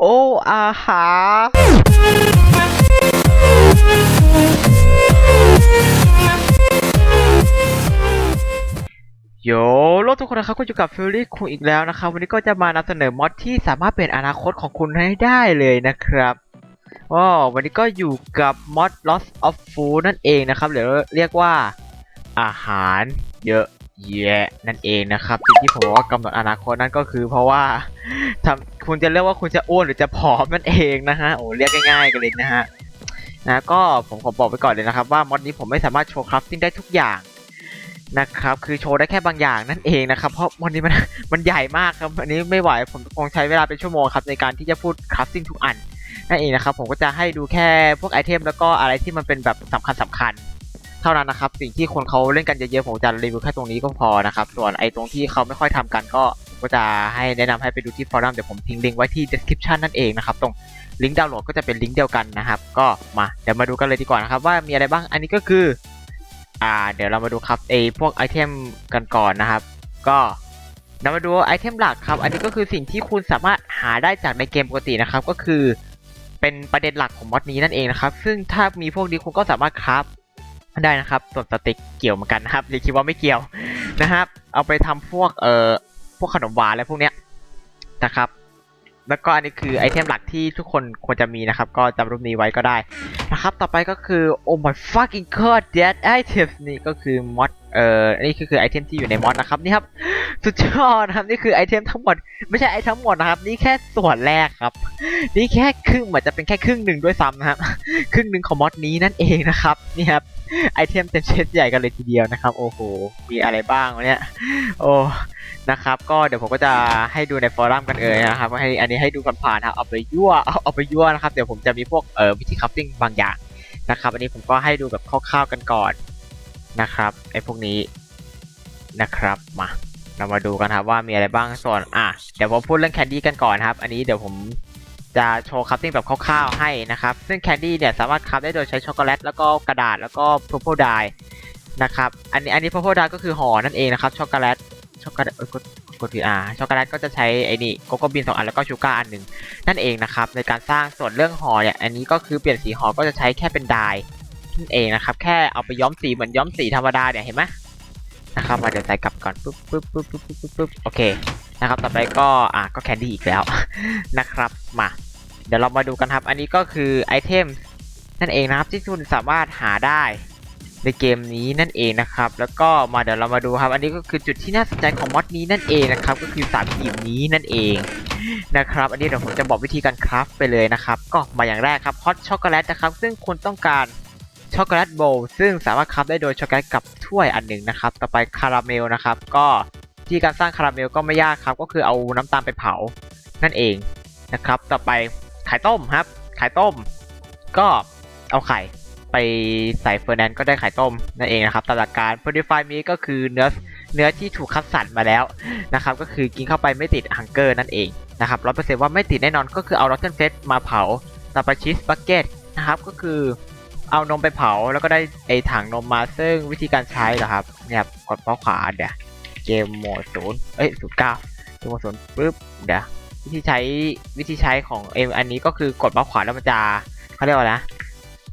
โอ้อาหา โยโลกทุกคนนะครับก็อยู่กับฟิลลี่คุงอีกแล้วนะครับ วันนี้ก็จะมานำเสนอมอดที่สามารถเป็นอนาคตของคุณให้ได้เลยนะครับว้าวันนี้ก็อยู่กับมอด Loss of Food นั่นเองนะครับหรือเรียกว่าอาหารเยอะ แยะนั่นเองนะครับสิ่งที่ผมบอกว่ากำหนดอนาคตนั่นก็คือ เพราะว่าทำคุณจะเรียกว่าคุณจะอ้วนหรือจะผอมนั่นเองนะฮะโอ้เรียกง่ายๆกันเลยนะฮะนะก็ผมขอบอกไปก่อนเลยนะครับ ว่ามอดนี้ผมไม่สามารถโชว์คราฟติ้งได้ทุกอย่างนะครับคือโชว์ได้แค่บางอย่างนั่นเองนะครับเพราะวันนี้มันมันใหญ่มากครับอันนี้ไม่ไหวผมคงใช้เวลาเป็นชั่วโมงครับในการที่จะพูดคราฟติ้งทุกอันนั่นเองนะครับผมก็จะให้ดูแค่พวกไอเทมแล้วก็อะไรที่มันเป็นแบบสำคัญสำคัญ เท่านั้นนะครับ สิ่งที่คนเขาเล่นกันเยอะๆผมจะรีวิวแค่ตรงนี้ก็พอนะครับ ส่วนไอ้ตรงที่เขาไม่ค่อยทำกันก็ก็จะให้แนะนำให้ไปดูที่ฟอรัมเดี๋ยวผมทิ้งลิงก์ไว้ที่ description นั่นเองนะครับ ตรงลิงก์ดาวน์โหลดก็จะเป็นลิงก์เดียวกันนะครับ ก็มาเดี๋ยวมาดูกันเลยดีกว่านะครับ ว่ามีอะไรบ้างอันนี้ก็คืออ่าเดี๋ยวเรามาดูครับไอพวกไอเทมกันก่อนนะครับ ก็เรามาดูไอเทมหลักครับ อันนี้ก็คือสิ่งที่คุณสามารถหาได้จากในเกมปกตินะครับ ก็คือเป็นประเด็นหลักของมอดนี้นั่นเองนะครับ ซึ่งถ้ามีพวกนี้คุณก็สามารถคราฟ ได้นะครับส่วนสติกเกี่ยวเหมือนกันนะครับอย่าคิดว่าไม่เกี่ยวนะครับ เอาไปทำพวกเอ่อพวกขนมหวานอะไรพวกเนี้ยนะครับ แล้วก็อันนี้คือไอเทมหลักที่ทุกคนควรจะมีนะครับ ก็จำรูปนี้ไว้ก็ได้นะครับ ต่อไปก็คือ oh my fucking god that items นี่ก็คือ mod เอ่อนี่คือคือไอเทมที่อยู่ในมอดนะครับนี่ครับสุดยอดนะครับนี่คือไอเทมทั้งหมด ไม่ใช่ไอทั้งหมดนะครับ นี่แค่ส่วนแรกครับ นี่แค่ครึ่งเหมือนจะเป็นแค่ครึ่งหนึ่งด้วยซ้ำนะครับครึ่งหนึ่งของมอดนี้นั่นเองนะครับนี่ครับไอเทมเต็มเชดใหญ่กันเลยทีเดียวนะครับ โอ้โหมีอะไรบ้างวะเนี่ยโอ้นะครับ ก็เดี๋ยวผมก็จะให้ดูในฟอรัมกันเอ่ยนะครับให้อันนี้ให้ดูผ่านๆครับเอาไปยั่วเอาเอาไปยั่วนะครับเดี๋ยวผมจะมีพวกเอ่อวิธีคัพติ้งบางอย่างนะครับ อันนี้ผมก็ให้ดูแบบคร่าวๆกันก่อน นะครับไอ้พวกนี้นะครับมาเรามาดูกันครับว่ามีอะไรบ้างส่วนอะเดี๋ยวผมพูดเรื่องแคนดี้กันก่อนครับ อันนี้เดี๋ยวผมจะโชว์คัพติ้งแบบคร่าวๆให้นะครับ ซึ่งแคนดี้เนี่ยสามารถคัพได้โดยใช้ช็อกโกแลตแล้วก็กระดาษแล้วก็พ u r p l e dye นะครับอันนี้อันนี้ purple dye ก็คือห่อนั่นเองนะครับช็อกโกแลตช็อกโกแลตกดกดผิดอ่าช็อกโกแลตก็จะใช้ไอ้นี่โกโก้บินสองอันแล้วก็ชูการ์อันหนึ่งนั่นเองนะครับในการสร้างส่วนเรื่องห่อเนี่ยอันนี้ก็คือเปลี่ยนสีห่อก็จะใช้แค่เป็นดาย เองนะครับ แค่เอาไปย้อมสีเหมือนย้อมสีธรรมดาเนี่ยเห็นไหมนะครับมาเดี๋ยวใส่กลับก่อนปุ๊บปุ๊บปุ๊บปุ๊บปุ๊บปุ๊บปุ๊บโอเคนะครับต่อไปก็อะก็แคนดี้อีกแล้วนะครับมาเดี๋ยวเรามาดูกันครับ อันนี้ก็คือไอเทมนั่นเองนะครับที่คุณสามารถหาได้ในเกมนี้นั่นเองนะครับ แล้วก็มาเดี๋ยวเรามาดูครับ อันนี้ก็คือจุดที่น่าสนใจของมอดนี้นั่นเองนะครับ ก็คือสามกีบนี้นั่นเองนะครับ อันนี้เดี๋ยวผมจะบอกวิธีการคราฟไปเลยนะครับ ก็มาอย่างแรกครับฮอตช็อกโกแลตนะครับ ซึ่งคุณต้องการ ช็อกโกแลตโบว์ซึ่งสามารถคราฟได้โดยช็อกโกแลตกับถ้วยอันหนึ่งนะครับ ต่อไปคาราเมลนะครับ ก็ที่การสร้างคาราเมลก็ไม่ยากครับ ก็คือเอาน้ำตาลไปเผานั่นเองนะครับ ต่อไปไข่ต้มครับ ไข่ต้ม ก็เอาไข่ไปใส่เฟอร์แนนก็ได้ไข่ต้มนั่นเองนะครับตามหลักการ Purify m e ก็คือเนื้อเนื้อที่ถูกคัดสรรมาแล้วนะครับ ก็คือกินเข้าไปไม่ติดฮังเกอร์นั่นเองนะครับร้อยเปอร์เซ็นต์ว่าไม่ติดแน่นอนก็คือเอา Rotten Fat มาเผาต่อไปชีสบักเก็ตนะครับ ก็คือ เอานมไปเผาแล้วก็ได้ไอถังนมมาซึ่งวิธีการใช้เหรอครับ เนี่ยกดเมาขวาเดี๋ยวเกมโหมดศูนย์เอ้ยศูนย์เก้าเกมโหมดศูนย์ปุ๊บเดี๋ยววิธีใช้วิธีใช้ของเอ็มอันนี้ก็คือกดเมาขวาแล้วมันจะเขาเรียกว่าอะไรนะ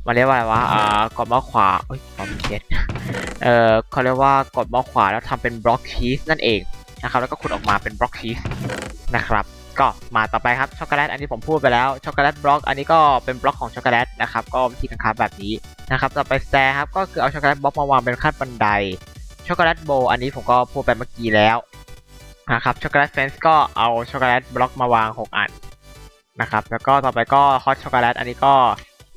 มันเรียกว่าอะไรวะอ่ากดเมาขวาเอ้ยขอมีเช็ดเอ่อเขาเรียกว่ากดเมาขวาแล้วทำเป็นบล็อกชีสนั่นเองนะครับ แล้วก็ขุดออกมาเป็นบล็อกชีสนะครับ ก็มาต่อไปครับช็อกโกแลตอันนี้ผมพูดไปแล้วช็อกโกแลตบล็อกอันนี้ก็เป็นบล็อกของช็อกโกแลตนะครับก็วิธีการคราฟแบบนี้นะครับต่อไปแตร์ครับก็คือเอาช็อกโกแลตบล็อกมาวางเป็นขั้นบันไดช็อกโกแลตโบว์อันนี้ผมก็พูดไปเมื่อกี้แล้วนะครับช็อกโกแลตเฟนส์ก็เอาช็อกโกแลตบล็อกมาวางหกอันนะครับแล้วก็ต่อไปก็ฮอตช็อกโกแลตอันนี้ก็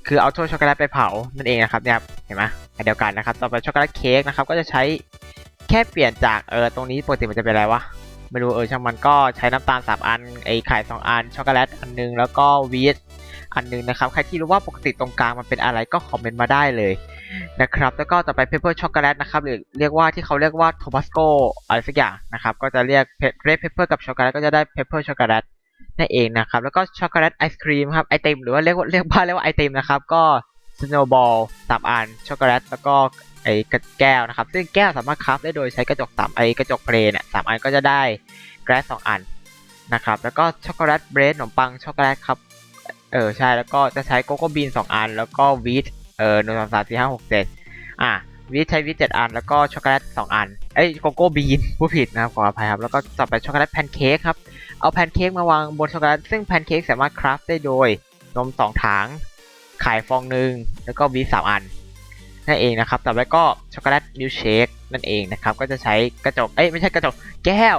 คือเอาถ้วยช็อกโกแลตไปเผานั่นเองนะครับเนี่ยเห็นไหมอันเดียวกันนะครับต่อไปช็อกโกแลตเค้กนะครับก็จะใช้แค่เปลี่ยนจากเออตรงนี้ปกติมันจะเป็นอะไรวะ ไม่รู้เออช่างมันก็ใช้น้ำตาล 3 อัน ไอไข่2อัน ช็อกโกแลตอันนึง แล้วก็วีทอันนึงนะครับ ใครที่รู้ว่าปกติตรงกลางมันเป็นอะไรก็คอมเมนต์มาได้เลยนะครับ แล้วก็ต่อไปเพเปอร์ช็อกโกแลตนะครับหรือเรียกว่าที่เขาเรียกว่าโทบัสโกอะไรสักอย่างนะครับ ก็จะเรียกเรดเพเปอร์กับช็อกโกแลตก็จะได้เพเปอร์ช็อกโกแลตนั่นเองนะครับ แล้วก็ช็อกโกแลตไอศครีมครับไอติมหรือว่าเรียกว่าเรียกว่าเรียกว่าไอติมนะครับ ก็สโนว์บอลสามอันช็อกโกแลตแล้วก็ไอ กระแก้วนะครับ ซึ่งแก้วสามารถคราฟได้โดยใช้กระจกสามไอ้กระจกเพลเนี่ยสามอันก็จะได้แกรสสองอันนะครับ แล้วก็ช็อกโกแลตเบรดขนมปังช็อกโกแลตครับเออใช่แล้วก็จะใช้โกโก้บีนสองอัน แล้วก็วีทเออหนึ่งสองสามสี่ห้าหกเจ็ดอะวีทใช้วีทเจ็ดอัน แล้วก็ช็อกโกแลตสองอันเอ้ยโกโก้บีนผู้ผิดนะครับขออภัยครับแล้วก็ต่อไปช็อกโกแลตแพนเค้กครับเอาแพนเค้กมาวางบนช็อกโกแลตซึ่งแพนเค้กสามารถคราฟได้โดยนมสองถังไข่ฟองหนึ่งแล้วก็วีทสามอัน นั่นเองนะครับต่อไปก็ช็อกโกแลตมิลเชคนั่นเองนะครับ ก็จะใช้กระจก เอ้ยไม่ใช่กระจก แก้ว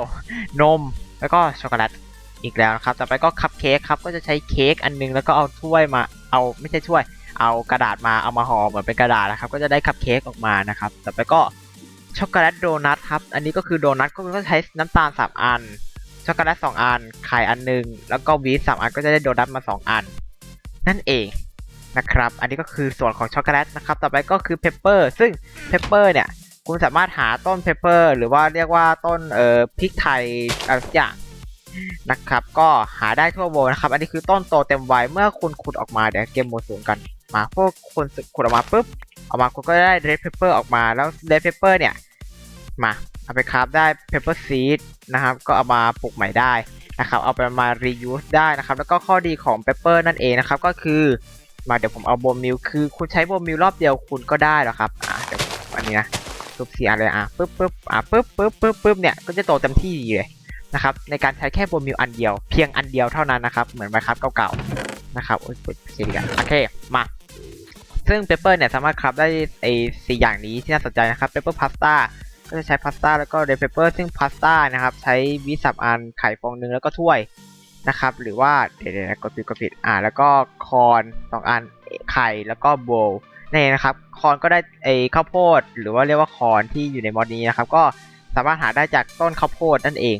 นม แล้วก็ช็อกโกแลตอีกแล้วนะครับ ต่อไปก็คัพเค้กครับ ก็จะใช้เค้กอันนึงแล้วก็เอาถ้วยมา เอาไม่ใช่ถ้วย เอากระดาษมา เอามาห่อเหมือนเป็นกระดาษนะครับ ก็จะได้คัพเค้กออกมานะครับ ต่อไปก็ช็อกโกแลตโดนัทครับ อันนี้ก็คือโดนัทก็ใช้น้ำตาลสามอัน ช็อกโกแลตสองอัน ไข่อันหนึ่งแล้วก็วีทสามอันก็จะได้โดนัทมาสองอัน นั่นเอง นะครับ อันนี้ก็คือส่วนของช็อกโกแลตนะครับ ต่อไปก็คือเพปเปอร์ ซึ่งเพปเปอร์เนี่ย คุณสามารถหาต้นเพปเปอร์ หรือว่าเรียกว่าต้นเอ่อพริกไทยอะไรสักอย่างนะครับ ก็หาได้ทั่วโลกนะครับ อันนี้คือต้นโตเต็มวัย เมื่อคุณขุดออกมาเดี๋ยวเกมโมดศูนย์กัน มาพวกคุณขุดออกมาปุ๊บ ออกมาคุณก็ได้เรดเพปเปอร์ออกมา แล้วเรดเพปเปอร์เนี่ย มาเอาไปคราฟได้เพปเปอร์ซีดนะครับ ก็เอามาปลูกใหม่ได้นะครับ เอาไปมา reuse ได้นะครับ แล้วก็ข้อดีของเพปเปอร์นั่นเองนะครับ ก็คือ มาเดี๋ยวผมเอาโบมิลคือคุณใช้โบมิลรอบเดียวคุณก็ได้แล้วครับอ่าเดี๋ยวอันนี้นะปุ๊บสี่อันเลยอะปุ๊บปุ๊บอะปุ๊บปุ๊บปุ๊บปุ๊บเนี่ยก็จะโตเต็มที่เลยนะครับในการใช้แค่โบมิลอันเดียว เพียงอันเดียวเท่านั้นนะครับเหมือนไมครับเก่าๆนะครับโอ้ยเปิดเสียดีกันโอเคมาซึ่งเปเปอร์เนี่ยสามารถครับได้ไอ้สี่อย่างนี้ที่น่าสนใจนะครับเปเปอร์พาสต้าก็จะใช้พาสต้าแล้วก็เรดเปเปอร์ซึ่งพาสต้านะครับใช้วิสับอันไข่ฟองหนึงแล้วก็ถ้วย นะครับ หรือว่าเดี๋ยวๆกดผิดกดผิดอ่า แล้วก็คอนสองอันไข่แล้วก็โบว์นี่นะครับ คอนก็ได้ไอข้าวโพด หรือว่าเรียกว่าคอนที่อยู่ในมอดนี้นะครับ ก็สามารถหาได้จากต้นข้าวโพดนั่นเอง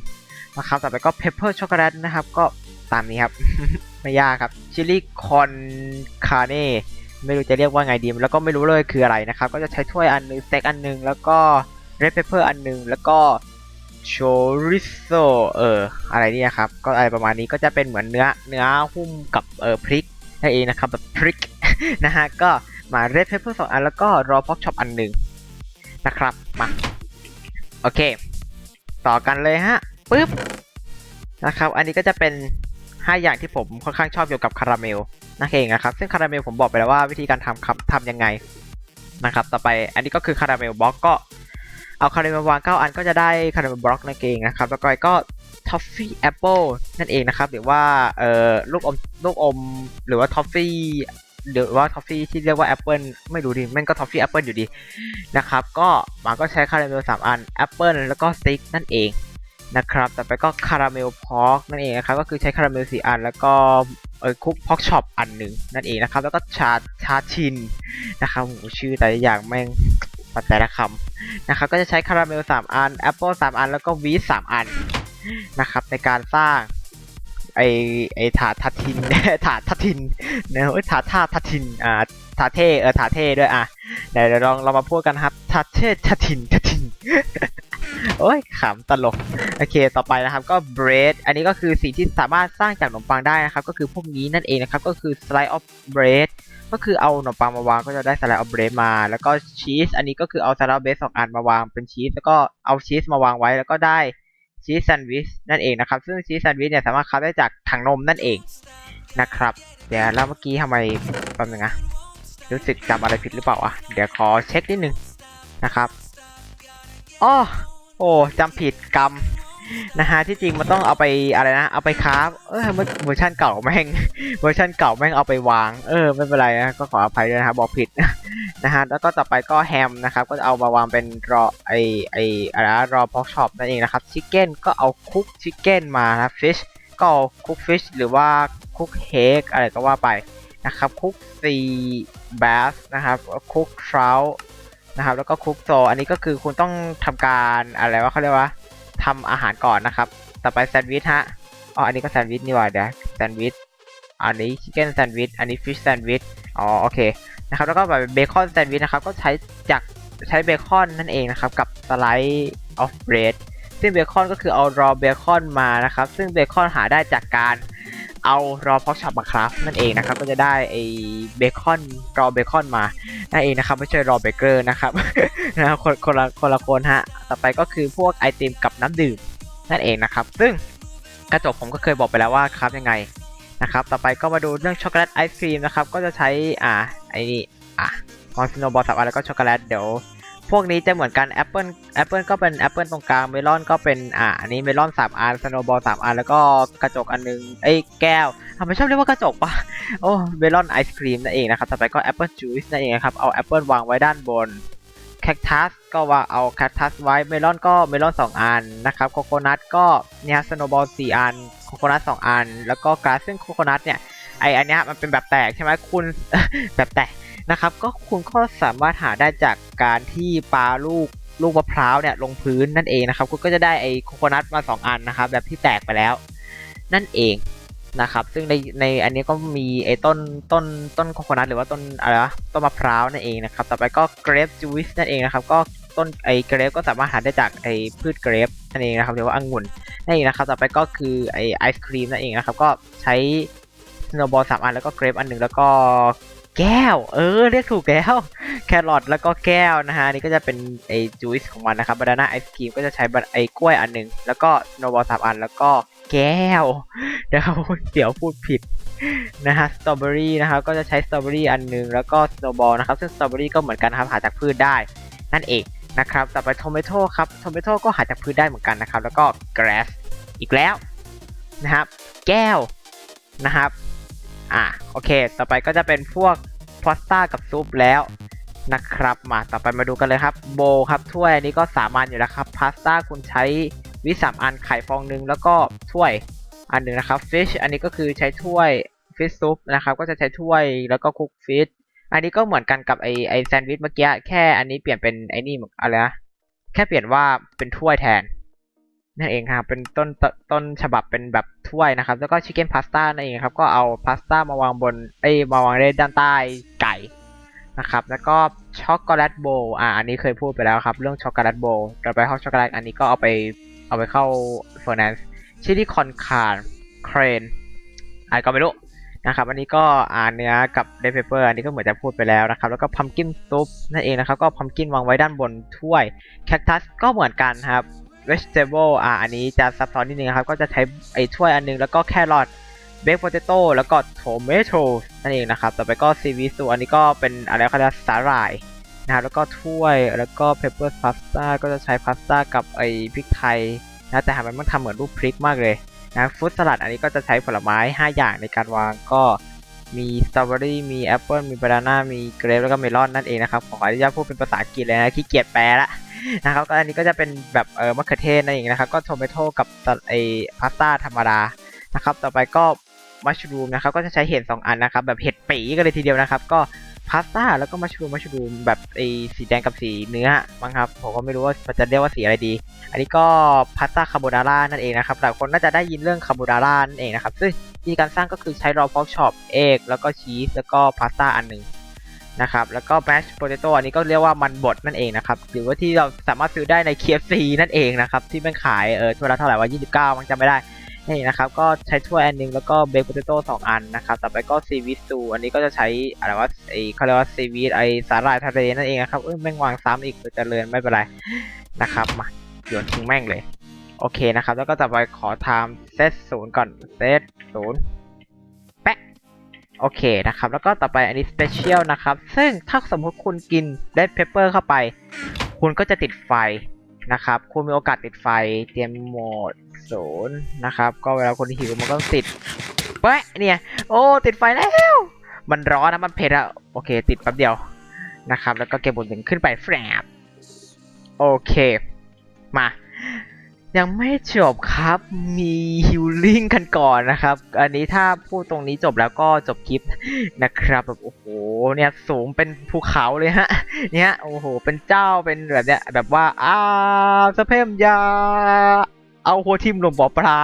นะครับต่อไปก็เพปเปอร์ช็อกโกแลตนะครับ ก็ตามนี้ครับ ไม่ยากครับชิลลี่คอนคาเน่ไม่รู้จะเรียกว่าไงดีแล้วก็ไม่รู้เลยคืออะไรนะครับ ก็จะใช้ถ้วยอันนึงสเต็กอันนึง แล้วก็เรดเพปเปอร์อันนึง แล้วก็ โชริโซเอออะไรเนี่ยครับ ก็อะไรประมาณนี้ก็จะเป็นเหมือนเนื้อเนื้อหุ้มกับเออพริกนั่นเองนะครับแบบพริกนะฮะก็มาเรดเพปเปอร์สองอันแล้วก็รอพ็อกช็อปอันหนึ่งนะครับมาโอเค ต่อกันเลยฮะปึ๊บนะครับ อันนี้ก็จะเป็น5อย่างที่ผมค่อนข้างชอบเกี่ยวกับคาราเมลนั่นเองนะครับ ซึ่งคาราเมลผมบอกไปแล้วว่าวิธีการทำครับทำยังไงนะครับ ต่อไปอันนี้ก็คือคาราเมลบล็อกก็ เอาคาราเมลวาง 9 อันก็จะได้คาราเมลบล็อกนั่นเองนะครับ แล้วก็ก็ทอฟฟี่แอปเปิลนั่นเองนะครับ หรือว่าเอ่อลูกอมลูกอม หรือว่าทอฟฟี่หรือว่าทอฟฟี่ที่เรียกว่าแอปเปิลไม่รู้ดิแม่งก็ทอฟฟี่แอปเปิลอยู่ดีนะครับ ก็มันก็ใช้คาราเมลสามอันแอปเปิลแล้วก็สติ๊กนั่นเองนะครับ ต่อไปก็คาราเมลพอกนั่นเองนะครับ ก็คือใช้คาราเมลสี่อัน แล้วก็เออคุกพอกช็อปอันหนึ่งนั่นเองนะครับ แล้วก็ชาชาชินนะครับชื่อแต่อย่างแม่ง แต่ละคำนะครับก็จะใช้คาราเมลสามอันแอปเปิลสามอัน แล้วก็วีสสามอันนะครับในการสร้างไอไอถาทัทินถาทัทินเนอะถาท่าทัทินอ่าถาเทเออถาเทด้วยอะเดี๋ยวลองเรามาพูดกันนะครับถาเททัทินทัทินโอ้ยขำตลกโอเคต่อไปนะครับก็ bread อันนี้ก็คือสิ่งที่สามารถสร้างจากขนมปังได้นะครับ ก็คือพวกนี้นั่นเองนะครับ ก็คือ slice of bread ก็คือเอาขนมปังมาวางก็จะได้ slice of bread มา แล้วก็ชีสอันนี้ก็คือเอา slice of bread สองอันมาวางเป็นชีสแล้วก็เอาชีสมาวางไว้แล้วก็ได้ชีสแซนด์วิชนั่นเองนะครับ ซึ่งชีสแซนด์วิชเนี่ยสามารถคับได้จากถังนมนั่นเองนะครับ เดี๋ยวแล้วเมื่อกี้ทำไมแป๊บนึงนะรู้สึกจำอะไรผิดหรือเปล่าอะเดี๋ยวขอเช็คนิดนึงนะครับอ้อโอ้จำผิดกรรม นะฮะที่จริงมันต้องเอาไปอะไรนะเอาไปคราฟเออเวอร์ชันเก่าแม่งเวอร์ชันเก่าแม่งเอาไปวาง เออไม่เป็นไรนะก็ขออภัยด้วยนะครับบอกผิดนะฮะแล้วก็ต่อไปก็แฮมนะครับก็จะเอามาวางเป็นรอไอไออะไรนะรอพอกช็อปนั่นเองนะครับชิคเก้นก็เอาคุกชิคเก้นมานะฟิชก็เอาคุกฟิชหรือว่าคุกเฮกอะไรก็ว่าไปนะครับคุกซีแบสนะครับคุกทรานะครับแล้วก็คุกโซอันนี้ก็คือคุณต้องทำการอะไรว่าเขาเรียกว่า ทำอาหารก่อนนะครับ ต่อไปแซนด์วิชฮะอ๋ออันนี้ก็แซนด์วิชนี่ว่าเดี๋ยวแซนด์วิชอันนี้ชิคเก้นแซนด์วิชอันนี้ฟิชแซนด์วิชอ๋อโอเคนะครับแล้วก็แบบเบคอนแซนด์วิชนะครับก็ใช้จากใช้เบคอนนั่นเองนะครับกับสไลด์ออฟเบรดซึ่งเบคอนก็คือเอารอเบคอนมานะครับ ซึ่งเบคอนหาได้จากการ เอารอพอกช็อปมาครับนั่นเองนะครับ ก็จะได้ไอเบคอนรอเบคอนมานั่นเองนะครับ ไม่ใช่รอเบเกอร์นะครับนะครับคนคนละคนละคนฮะ ต่อไปก็คือพวกไอติมกับน้ำดื่มนั่นเองนะครับ ซึ่งกระจกผมก็เคยบอกไปแล้วว่าครับยังไงนะครับ ต่อไปก็มาดูเรื่องช็อกโกแลตไอศครีมนะครับ ก็จะใช้อ่าไอ้นี่อะมอนสโนบอลสับอันแล้วก็ช็อกโกแลตเดี๋ยว พวกนี้จะเหมือนกันแอปเปิลแอปเปิลก็เป็นแอปเปิลตรงกลางเมลอนก็เป็นอ่าอันนี้เมลอนสามอันสโนบอลสามอันแล้วก็กระจกอันนึงไอ้แก้วทำไมชอบเรียกว่ากระจกปะโอ้เมลอนไอศครีมนั่นเองนะครับต่อไปก็แอปเปิลจูสนั่นเองครับเอาแอปเปิลวางไว้ด้านบนแคคตัสก็ว่าเอาแคคตัสไว้เมลอนก็เมลอน2 อันนะครับโคโคนัทก็เนี่ยสโนบอล4อันโคโคนัท2อัน แล้วก็กราสซึ่งโคโคนัทเนี่ยไออันเนี้ยมันเป็นแบบแตกใช่ไหมคุณแบบแตก นะครับก็คุณก็สามารถหาได้จากการที่ปาลูกลูกมะพร้าวเนี่ยลงพื้นนั่นเองนะครับ คุณก็จะได้ไอ้โคโคนัทมา 2 อันนะครับ แบบที่แตกไปแล้ว นั่นเองนะครับ ซึ่งในในอันนี้ก็มีไอ้ต้นต้นต้นโคโคนัทหรือว่าต้นอะไรวะต้นมะพร้าวนั่นเองนะครับ ต่อไปก็เกรปจูวิสนั่นเองนะครับ ก็ต้นไอ้เกรปก็สามารถหาได้จากไอ้พืชเกรปนั่นเองนะครับหรือว่าองุ่นนั่นเองนะครับ ต่อไปก็คือไอ้ไอศครีมนั่นเองนะครับ ก็ใช้สโนบอลสามอันแล้วก็เกรปอันหนึ่งแล้วก็ แก้ว เออเรียกถูกแล้ว แครอทแล้วก็แก้วนะฮะนี่ก็จะเป็นไอจูสของมันนะครับบานาน่าไอศครีมก็จะใช้ไอกล้วยอันหนึ่งแล้วก็โนบอลสามอันแล้วก็แก้วเดี๋ยวเดี๋ยวพูดผิดนะฮะสตรอเบอรี่นะครับก็จะใช้สตรอเบอรี่อันหนึงแล้วก็สโนบอลนะครับซึ่งสตรอเบอรี่ก็เหมือนกันนะครับหาจากพืชได้ นั่นเองนะครับต่อไปโทเมโต้ครับโทเมโต้ก็หาจากพืชได้เหมือนกันนะครับแล้วก็ grass อีกแล้วนะครับแก้วนะครับ อะโอเค ต่อไปก็จะเป็นพวกพาสต้ากับซุปแล้วนะครับ มาต่อไปมาดูกันเลยครับโบครับถ้วยอันนี้ก็สามัญอยู่แล้วครับพาสต้าคุณใช้วิสามอันไข่ฟองหนึงแล้วก็ถ้วยอันหนึ่งนะครับ fish อันนี้ก็คือใช้ถ้วย fish soup นะครับก็จะใช้ถ้วยแล้วก็ cook fish อันนี้ก็เหมือนกันกับไอไอแซนด์วิชเมื่อกี้แค่อันนี้เปลี่ยนเป็นไอนี่อะไรนะแค่เปลี่ยนว่าเป็นถ้วยแทน นั่นเองครับ เป็นต้นต้นฉบับเป็นแบบถ้วยนะครับ แล้วก็ชิคเก้นพาสต้านั่นเองครับ ก็เอาพาสต้ามาวางบนไอยมาวางในด้านใต้ไก่นะครับ แล้วก็ช็อกโกแลตโบว์อ่าอันนี้เคยพูดไปแล้วครับ เรื่องช็อกโกแลตโบว์ต่อไปฮอตช็อกโกแลตอันนี้ก็เอาไปเอาไปเข้าเฟอร์นันซ์ชิลลี่คอนคาร์เครนอะไรก็ไม่รู้นะครับ อันนี้ก็อ่านเนื้อกับเดฟเปเปอร์อันนี้ก็เหมือนจะพูดไปแล้วนะครับ แล้วก็พัมกินซุปนั่นเองนะครับ ก็พัมกินวางไว้ด้านบนถ้วย แคคตัสก็เหมือนกันครับ vegetable อ่าอันนี้จะซับซ้อนนิดนึงครับ ก็จะใช้ไอ้ถ้วยอันนึง แล้วก็แครอทเบคโพเตโต้แล้วก็โทเมโตนั่นเองนะครับ ต่อไปก็ซีวีสูอันนี้ก็เป็นอะไรเขาเรียกสาหร่ายนะครับแล้วก็ถ้วยแล้วก็เพปเปอร์พาสต้าก็จะใช้พาสต้ากับไอ้พริกไทยนะแต่หามันมันทำเหมือนรูปพริกมากเลยนะฟุตสลัดอันนี้ก็จะใช้ผลไม้ 5 อย่างในการวางก็มีสตรอเบอรี่มีแอปเปิลมีบานาน่ามีเกรปแล้วก็เมลอนนั่นเองนะครับขออนุญาตพูดเป็นภาษาอังกฤษเลยนะขี้เกียจแปลละ นะครับก็อันนี้ก็จะเป็นแบบเออมะเขือเทศนั่นเองนะครับก็โทเมโต้กับไอพาสต้าธรรมดานะครับต่อไปก็มัชรูมนะครับก็จะใช้เห็ดสองอันนะครับแบบเห็ดปีกันเลยทีเดียวนะครับ ก็พาสต้าแล้วก็มัชรูมมัชรูมแบบไอสีแดงกับสีเนื้อมั้งครับผมก็ไม่รู้ว่ามันจะเรียกว่าสีอะไรดี อันนี้ก็พาสต้าคาโบนาร่านั่นเองนะครับหลายคนน่าจะได้ยินเรื่องคาโบนาร่านั่นเองนะครับซึ่งวิธีการสร้างก็คือใช้รอฟอกช็อปเอกแล้วก็ชีสแล้วก็พาสต้าอันหนึ่ง นะครับ แล้วก็แมชโพเตโตอันนี้ก็เรียกว่ามันบดนั่นเองนะครับ หรือว่าที่เราสามารถซื้อได้ใน KFC นั่นเองนะครับ ที่มันขายเออถ้วยละเท่าไหร่ว่า29 มันจำไม่ได้ นี่นะครับ ก็ใช้ถ้วยอันหนึงแล้วก็เบคโพเตโต้สองอันนะครับ ต่อไปก็ซีวิสตูอันนี้ก็จะใช้อะไรว่าไอเขาเรียกว่าซีวิสไอสาหร่ายทะเลนั่นเองนะครับ เออแม่งวางซ้ำอีกเจริญไม่เป็นไรนะครับ มาโยนทิ้งแม่งเลย โอเคนะครับ แล้วก็จะไปขอ time set ศูนย์ก่อน set ศูนย์ โอเคนะครับ แล้วก็ต่อไปอันนี้ special นะครับ ซึ่งถ้าสมมติคุณกิน red pepper เข้าไป คุณก็จะติดไฟนะครับ คุณมีโอกาสติดไฟเตรียมโหมดศูนย์นะครับ ก็เวลาคุณหิวมันก็ติดแปะเนี่ย โอ้ ติดไฟแล้ว มันร้อนนะ มันเผ็ดอะโอเค ติดแป๊บเดียวนะครับ แล้วก็เก็บบนถึงขึ้นไปแฟบโอเค มา ยังไม่จบครับมีฮิลลิ่งกันก่อนนะครับ อันนี้ถ้าพูดตรงนี้จบแล้วก็จบคลิปนะครับแบบโอ้โหเนี่ยสูงเป็นภูเขาเลยฮะ เนี่ยโอ้โหเป็นเจ้าเป็นแบบเนี้ยแบบว่าอ้าสะเพมยา เอาหัวทิ่มลงบ่อปลา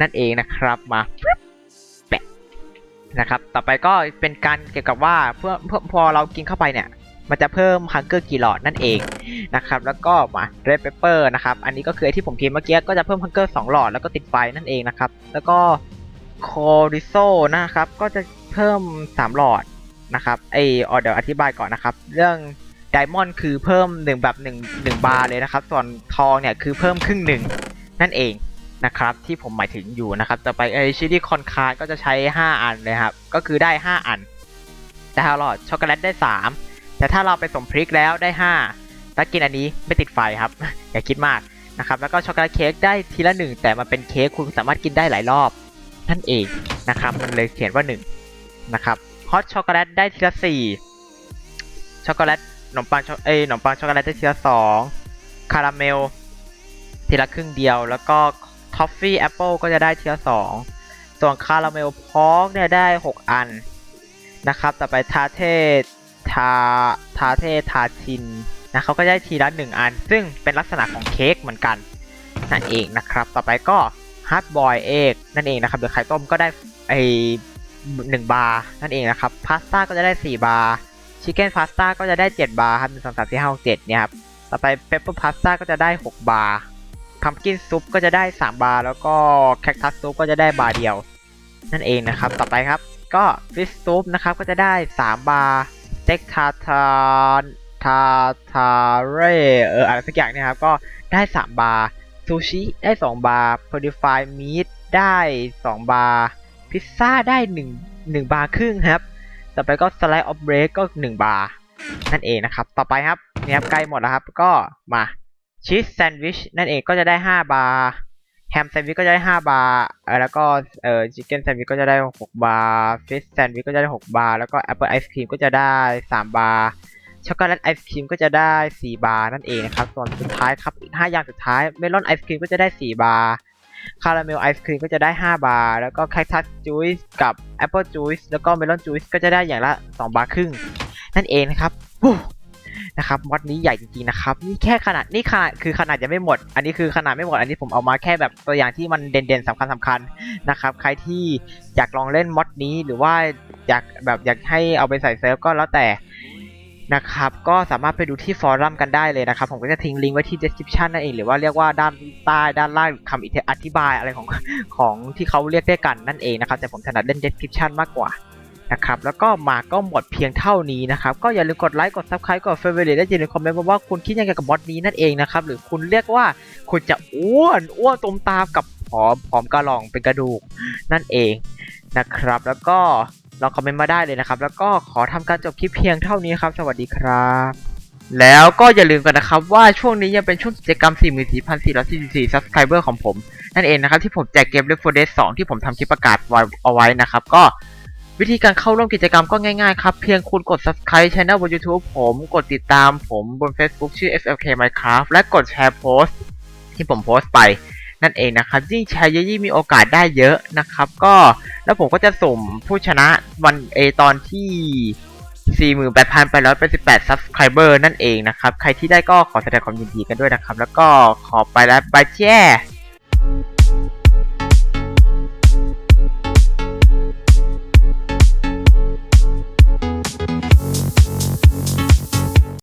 นั่นเองนะครับมาปึ๊บแปะนะครับ ต่อไปก็เป็นการเกี่ยวกับว่าเพื่อเพื่อพอเรากินเข้าไปเนี่ย มันจะเพิ่มฮังเกอร์กี่หลอดนั่นเองนะครับแล้วก็มา red pepper นะครับอันนี้ก็คือที่ผมกินเมื่อกี้ก็จะเพิ่มฮังเกอร์2หลอดแล้วก็ติดไฟนั่นเองนะครับแล้วก็ chorizo นะครับก็จะเพิ่ม3หลอดนะครับไอออเดี๋ยวอธิบายก่อนนะครับ เรื่อง diamond คือเพิ่ม1แบบ1 1บาร์เลยนะครับ ส่วนทองเนี่ยคือเพิ่มครึ่งหนึ่งนั่นเองนะครับที่ผมหมายถึงอยู่นะครับต่อไปไอชิลี่คอนคาร์ก็จะใช้ 5 อันเลยครับ ก็คือได้ 5 อัน แต่ถ้าเราช็อกโกแลตได้ 3 แต่ถ้าเราไปสมพริกแล้วได้5ถ้ากินอันนี้ไม่ติดไฟครับ อย่าคิดมากนะครับแล้วก็ช็อกโกแลตเค้กได้ทีละ 1 แต่มันเป็นเค้กคุณสามารถกินได้หลายรอบนั่นเองนะครับมันเลยเขียนว่า1นะครับฮอตช็อกโกแลตได้ทีละ 4 ช็อกโกแลตขนมปังช็อกเอ้ยขนมปังช็อกโกแลตได้ทีละ2คาราเมลทีละครึ่งเดียว แล้วก็ทอฟฟี่แอปเปิลก็จะได้ทีละสองส่วนคาราเมลพอกเนี่ยได้ 6 อันนะครับต่อไปทาเท ทาทาเททาทินนะเขาก็ได้ทีละ1อัน ซึ่งเป็นลักษณะของเค้กเหมือนกันนั่นเองนะครับ ต่อไปก็ฮาร์ดบอยเอกนั่นเองนะครับหรือไข่ต้มก็ได้ไอหนึ่งบาร์นั่นเองนะครับพาสต้าก็จะได้4บาร์ชิคเก้นพาสต้าก็จะได้7บาร์ครับหนึ่งสองสามสี่ห้าหกเจ็ดเนี่ยครับต่อไปเปปเปอร์พาสต้าก็จะได้6บาร์พัมกินซุปก็จะได้3บาร์แล้วก็แคคตัสซุปก็จะได้บาร์เดียว นั่นเองนะครับ ต่อไปครับก็ฟิชซุปนะครับก็จะได้3บาร์ เต็กทาทาทาทาเรเอออะไรสักอย่างเนี่ยครับ ก็ได้ 3 บาร์ซูชิได้ 2 บาร์พอดิฟายมีทได้ 2 บาร์พิซซ่าได้1 1 บาร์ครึ่งครับ ต่อไปก็สไลด์ออฟเบรกก็ 1 บาร์นั่นเองนะครับ ต่อไปครับเนี่ยครับใกล้หมดแล้วครับ ก็มาชีสแซนด์วิชนั่นเองก็จะได้ 5 บาร์ แฮมแซนด์วิชก็จะได้5บาร์แล้วก็เอ่อชิคเก้นแซนด์วิชก็จะได้6บาร์ฟิชแซนด์วิชก็จะได้6บาร์แล้วก็แอปเปิลไอศครีมก็จะได้3บาร์ช็อกโกแลตไอศครีมก็จะได้4บาร์นั่นเองนะครับส่วนสุดท้ายครับอีก5อย่างสุดท้ายเมลอนไอศครีมก็จะได้4บาร์คาราเมลไอศครีมก็จะได้ 5 บาร์ แล้วก็แคคตัสจูสกับแอปเปิลจูสแล้วก็เมลอนจูสก็จะได้อย่างละ 2 บาร์ครึ่ง นั่นเองนะครับ นะครับมอดนี้ใหญ่จริงๆนะครับนี่แค่ขนาดนี่ขนาดคือขนาดยังไม่หมด อันนี้คือขนาดไม่หมด อันนี้ผมเอามาแค่แบบตัวอย่างที่มันเด่นๆสำคัญสำคัญนะครับใครที่อยากลองเล่นมอดนี้หรือว่าอยากแบบอยากให้เอาไปใส่เซิร์ฟก็แล้วแต่นะครับก็สามารถไปดูที่ฟอรัมกันได้เลยนะครับผมก็จะทิ้งลิงก์ไว้ที่ description นั่นเอง หรือว่าเรียกว่าด้านใต้ด้านล่างคำอธิบายอะไรของของที่เขาเรียกได้กันนั่นเองนะครับแต่ผมถนัดเล่น description มากกว่า นะครับแล้วก็มาก็หมดเพียงเท่านี้นะครับก็อย่าลืมกดไลค์กด subscribe กด favorite และอย่าลืมคอมเมนต์มาว่าคุณคิดยังไงกับบอทนี้นั่นเองนะครับหรือคุณเรียกว่าคุณจะอ้วนอ้วนตมตามกับผอมผอมกระหล่องเป็นกระดูกนั่นเองนะครับ แล้วก็ลองคอมเมนต์มาได้เลยนะครับ แล้วก็ขอทำการจบคลิปเพียงเท่านี้ครับ สวัสดีครับ แล้วก็อย่าลืมกันนะครับว่าช่วงนี้ยังเป็นช่วงกิจกรรม 44,444 subscriber ของผม นั่นเองนะครับที่ผมแจกเกม Left 4 Dead 2 ที่ผมทำคลิปประกาศไว้เอาไว้นะครับ ก็ วิธีการเข้าร่วมกิจกรรมก็ง่ายๆครับ เพียงคุณกด subscribe channel บน YouTube ผม กดติดตามผมบน Facebook ชื่อ FLK Minecraft และกดแชร์โพสต์ที่ผมโพสต์ไป นั่นเองนะครับ ยิ่งแชร์เยอะยิ่งมีโอกาสได้เยอะนะครับ ก็แล้วผมก็จะสุ่มผู้ชนะวันเอตอนที่ 48,888 subscriber นั่นเองนะครับ ใครที่ได้ก็ขอแสดงความยินดีกันด้วยนะครับ แล้วก็ขอไปแล้วบายแจ้